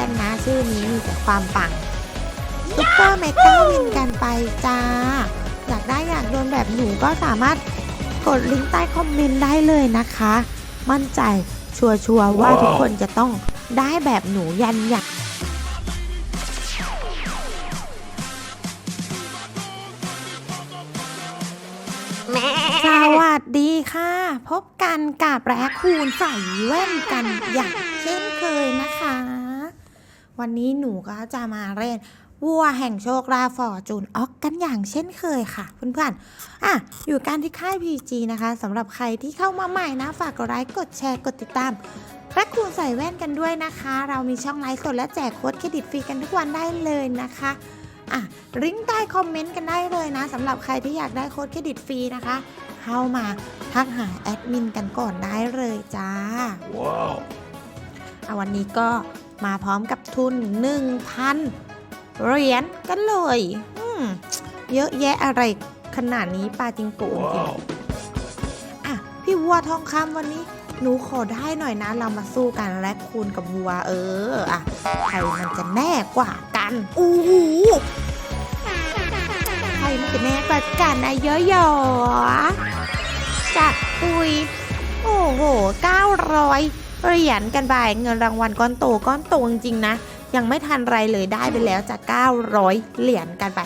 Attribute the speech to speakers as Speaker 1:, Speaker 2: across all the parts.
Speaker 1: กันนะชื่อนี้มีแต่ความปังซุปเปอร์เมกาวินกันไปจ้า อยากได้อยากโดนแบบหนูก็สามารถกดลิงก์ใต้คอมเมนต์ได้เลยนะคะ มั่นใจชัวร์ๆว่าทุกคนจะต้องได้แบบหนูยันอยาก วัสดีค่ะ พบกันกับแร้คูณใส่แว่นกันอย่างเช่นเคยนะคะ วันนี้หนูก็จะมาเล่นวัวแห่งโชคลาฟอร์จูนออกกันอย่างเช่นเคยค่ะ เพื่อนๆ อะ อยู่กันที่ค่าย PG นะคะสำหรับใครที่เข้ามาใหม่นะ ฝากกดไลค์กดแชร์กดติดตามแร้คูณใส่แว่นกันด้วยนะคะ เรามีช่องไลฟ์สดและแจกโค้ดเครดิตฟรีกันทุกวันได้เลยนะคะอะลิงก์ใต้คอมเมนต์กันได้เลยนะสำหรับใครที่อยากได้โค้ดเครดิตฟรีนะคะ เข้ามาทักหาแอดมินกันก่อนได้เลยจ้า
Speaker 2: Wow.
Speaker 1: อะวันนี้ก็มาพร้อมกับทุน 1,000 เหรียญกันเลยอืมเยอะแยะอะไรขนาดนี้ปาจิงโกะจริง
Speaker 2: Wow.
Speaker 1: ๆอะพี่วัวทองคำวันนี้หนูขอได้หน่อยนะ เรามาสู้กันแลกคูณกับวัว เออ อะ ใครมันจะแน่กว่ากัน อู้หูใคร มันจะแน่กว่ากันนะเยอะๆจัดปุย โอ้โห 900 เหรียญกันไปเงินรางวัลก้อนโตก้อนโตจริงๆนะ ยังไม่ทันไรเลยได้ไปแล้วจาก 900 เหรียญกันไป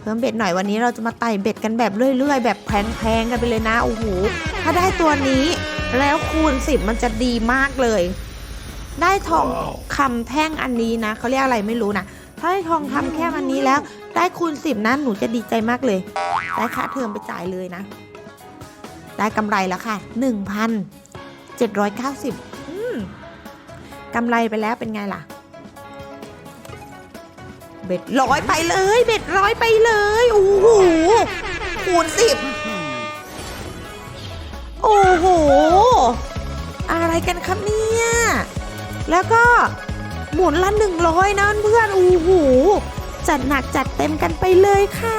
Speaker 1: เพิ่มเบ็ดหน่อยวันนี้เราจะมาไต่เบ็ดกันแบบเรื่อย ๆ แบบแพงๆกันไปเลยนะโอ้โหถ้าได้ตัวนี้แล้วคูณ 10 มันจะดีมากเลย ได้ทอง
Speaker 2: ว้าว
Speaker 1: คำแท่งอันนี้นะเขาเรียกอะไรไม่รู้นะถ้าได้ทองคำแค่อันนี้แล้ว ได้คูณ10นั้นหนูจะดีใจมากเลย ได้ค่าเทอมไปจ่ายเลยนะ ได้กำไรแล้วค่ะ 1,790อืมกำไรไปแล้วเป็นไงล่ะ เบ็ดร้อยไปเลย เบ็ดร้อยไปเลยโอ้โหคูณสิบโอ้โห อะไรกันครับเนี่ย แล้วก็หมุนละหนึ่งร้อยนะเพื่อนโอ้โห จัดหนักจัดเต็มกันไปเลยค่ะ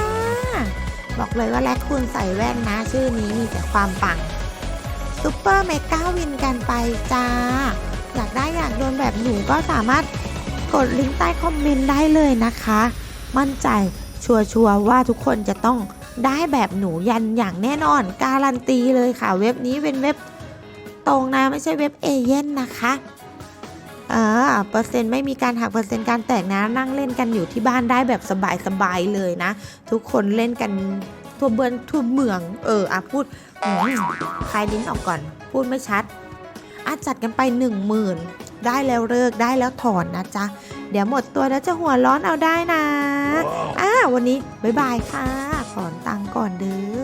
Speaker 1: บอกเลยว่าแลกคุณใส่แว่นนะ ชื่อนี้มีแต่ความปังซุปเปอร์เมกาวินกันไปจ้า อยากได้อยากโดนแบบหนูก็สามารถกดลิงก์ใต้คอมเมนต์ได้เลยนะคะ มั่นใจชัวร์ว่าทุกคนจะต้องได้แบบหนูยันอย่างแน่นอน การันตีเลยค่ะ เว็บนี้เป็นเว็บตรงนะไม่ใช่เว็บเอเย่นนะคะ เออเปอร์เซ็นต์ไม่มีการหักเปอร์เซ็นต์การแตกนะ นั่งเล่นกันอยู่ที่บ้านได้แบบสบายๆเลยนะ ทุกคนเล่นกันทั่วเบือนทั่วเมือง เอออะพูดอืมคลายลิ้นออกก่อน พูดไม่ชัดอาจัดกันไปหนึ่งหมื่นได้แล้วเลิกได้แล้วถอนนะจ๊ะ เดี๋ยวหมดตัวแล้วจะหัวร้อนเอาได้นะ
Speaker 2: Wow.
Speaker 1: อ่าวันนี้บ๊ายบายค่ะ ถอนตังค์ก่อนเด้อ